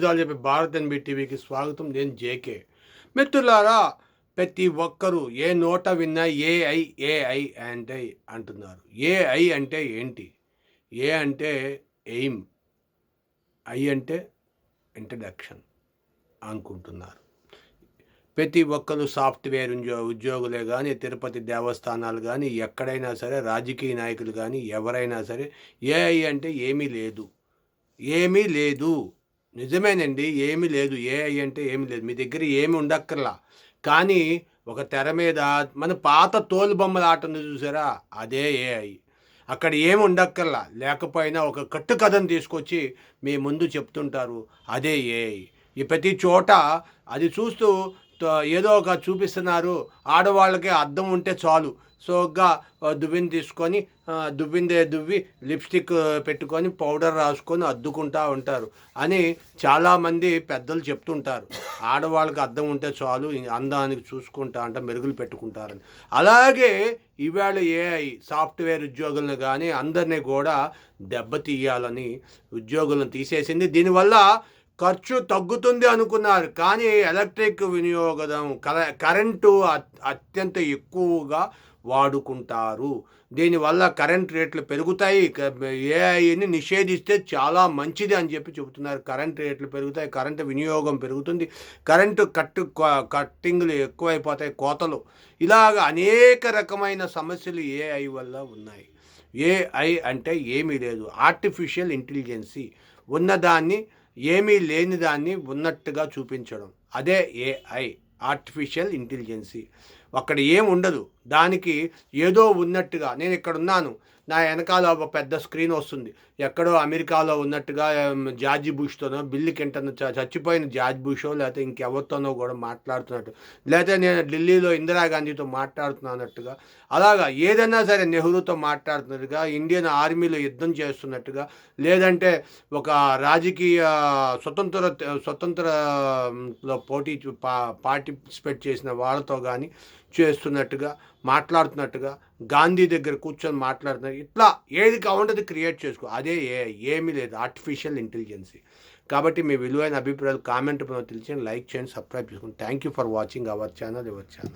నిజాలు చెప్పి భారత్ ఎన్బి టీవీకి స్వాగతం. నేను జేకే. మిత్రులారా ప్రతి ఒక్కరూ ఏ నోట విన్నా ఏఐ ఏఐ అంటే అంటున్నారు. ఏఐ అంటే ఏంటి? ఏ అంటే ఎయిమ్. ఐ అంటే ఇంట్రడక్షన్ అనుకుంటున్నారు. ప్రతి ఒక్కరు సాఫ్ట్వేర్ ఉద్యోగులే కానీ తిరుపతి దేవస్థానాలు కానీ ఎక్కడైనా సరే రాజకీయ నాయకులు కానీ ఎవరైనా సరే ఏఐ అంటే ఏమీ లేదు. ఏమీ లేదు. నిజమేనండి ఏమీ లేదు. ఏఐ అంటే ఏమీ లేదు. మీ దగ్గర ఏమి ఉండక్కర్లా. కానీ ఒక తెర మీద మన పాత తోలు బొమ్మల ఆటను చూసారా? అదే ఏఐ. అక్కడ ఏమి ఉండక్కర్లా. లేకపోయినా ఒక కట్టు కథను తీసుకొచ్చి మీ ముందు చెప్తుంటారు. అదే ఏఐ. ఈ ప్రతి చోట అది చూస్తూ ఏదో ఒక చూపిస్తున్నారు. ఆడవాళ్ళకి అద్దం ఉంటే చాలు. సోగ్గా ఆ, దువ్విని తీసుకొని దువ్విందే దువ్వి లిప్స్టిక్ పెట్టుకొని పౌడర్ రాసుకొని అద్దుకుంటా ఉంటారు అని చాలామంది పెద్దలు చెప్తుంటారు. ఆడవాళ్ళకి అద్దం ఉంటే చాలు అందానికి చూసుకుంటా అంటే మెరుగులు పెట్టుకుంటారని. అలాగే ఈవేళ ఏఐ సాఫ్ట్వేర్ ఉద్యోగులను కానీ అందరినీ కూడా దెబ్బతీయాలని ఉద్యోగులను తీసేసింది. దీనివల్ల ఖర్చు తగ్గుతుంది అనుకున్నారు. కానీ ఎలక్ట్రిక్ వినియోగం కరెంటు అత్- అత్యంత ఎక్కువగా వాడుకుంటారు. దీనివల్ల కరెంట్ రేట్లు పెరుగుతాయి. ఏఐని నిషేధిస్తే చాలా మంచిది అని చెప్పి చెబుతున్నారు. కరెంట్ రేట్లు పెరుగుతాయి కరెంటు వినియోగం పెరుగుతుంది. కరెంటు కట్టు కట్టింగ్లు ఎక్కువైపోతాయి కోతలు. ఇలాగ అనేక రకమైన సమస్యలు ఏఐ వల్ల ఉన్నాయి. ఏఐ అంటే ఏమీ లేదు. ఆర్టిఫిషియల్ ఇంటెలిజెన్సీ ఉన్నదాన్ని ఏమీ లేని దాన్ని ఉన్నట్టుగా చూపించడం. అదే ఏఐ ఆర్టిఫిషియల్ ఇంటెలిజెన్సీ అక్కడ ఏం ఉండదు. దానికి ఏదో ఉన్నట్టుగా నేను ఇక్కడ ఉన్నాను నా వెనకాల ఒక పెద్ద స్క్రీన్ వస్తుంది. ఎక్కడో అమెరికాలో ఉన్నట్టుగా జార్జి బుష్తోనో బిల్లు కింటనో చచ్చిపోయిన జార్జ్ బుషో లేకపోతే ఇంకెవరితోనో కూడా మాట్లాడుతున్నట్టు. లేకపోతే నేను ఢిల్లీలో ఇందిరాగాంధీతో మాట్లాడుతున్నట్టుగా అలాగా ఏదైనా సరే నెహ్రూతో మాట్లాడుతున్నట్టుగా ఇండియన్ ఆర్మీలో యుద్ధం చేస్తున్నట్టుగా లేదంటే ఒక రాజకీయ స్వతంత్ర స్వతంత్రలో పోటీ చూ- పా పార్టిసిపేట్ చేసిన వాళ్ళతో కానీ చేస్తున్నట్టుగా మాట్లాడుతున్నట్టుగా గాంధీ దగ్గర కూర్చొని మాట్లాడుతున్నారు ఇట్లా ఏది కావాలంటే క్రియేట్ చేసుకో. అదే ఏ ఏమీ లేదు. ఆర్టిఫిషియల్ ఇంటెలిజెన్సీ కాబట్టి మీ విలువైన అభిప్రాయాలు కామెంట్ తెలిసి లైక్ చేయండి సబ్స్క్రైబ్ చేసుకోండి thank you for watching our channel ever channel